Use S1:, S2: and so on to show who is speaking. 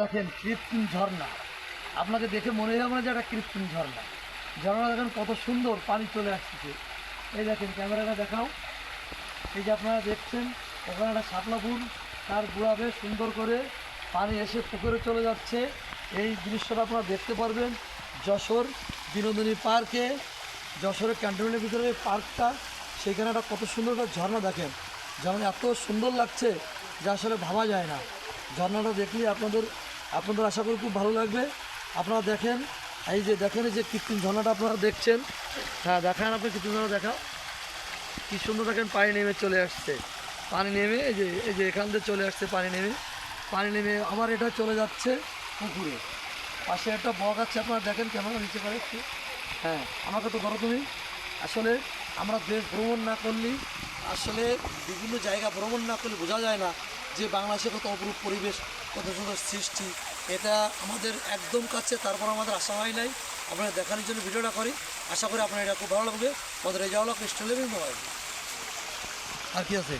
S1: দেখেন কৃত্রিম ঝর্ণা। আপনাকে দেখে মনে হবে না যে একটা কৃত্রিম ঝর্ণা। ঝর্ণা দেখেন কত সুন্দর পানি চলে আসছে। এই দেখেন, ক্যামেরাটা দেখাও। এই যে আপনারা দেখছেন, ওখানে একটা শাপলা ফুল, তার গুড়া বেশ সুন্দর করে পানি এসে পুকুরে চলে যাচ্ছে। এই দৃশ্যটা আপনারা দেখতে পারবেন যশোর বিনোদিনী পার্কে। যশোরের ক্যান্টনমেন্টের ভিতরে এই পার্কটা, সেখানে একটা কত সুন্দর একটা ঝর্ণা দেখেন। ঝর্ণা এত সুন্দর লাগছে যা আসলে ভাবা যায় না। ঝর্ণাটা দেখলে আপনাদের আপনাদের আশা করি খুব ভালো লাগবে। আপনারা দেখেন, এই যে দেখেন, এই যে কৃত্রিম ঝর্ণাটা আপনারা দেখছেন। হ্যাঁ দেখান আপনি কৃত্রিম ঝর্ণা দেখাও। কি সুন্দর দেখেন, পানি নেমে চলে আসছে। পানি নেমে, এই যে এই যে এখান থেকে চলে আসছে পানি নেমে। পানি নেমে আবার এটা চলে যাচ্ছে পুকুরে। পাশে একটা বক আছে, আপনারা দেখেন কেমন নিচে করে একটু। হ্যাঁ আমাকে তো ধরো তুমি। আসলে আমরা দেশ ভ্রমণ না করলে আসলে বিভিন্ন জায়গা ভ্রমণ না করলে বোঝা যায় না। যে বাংলাদেশে কত অপরূপ পরিবেশ, কত সুন্দর সৃষ্টি, এটা আমাদের একদম কাছে, তারপর আমাদের আশা হয় নাই। আপনারা দেখানোর জন্য ভিডিওটা করি। আশা করি আপনার এটা খুব ভালো লাগবে। আমাদের কৃষ্ণ লেবে মোবাইল আর কি আছে?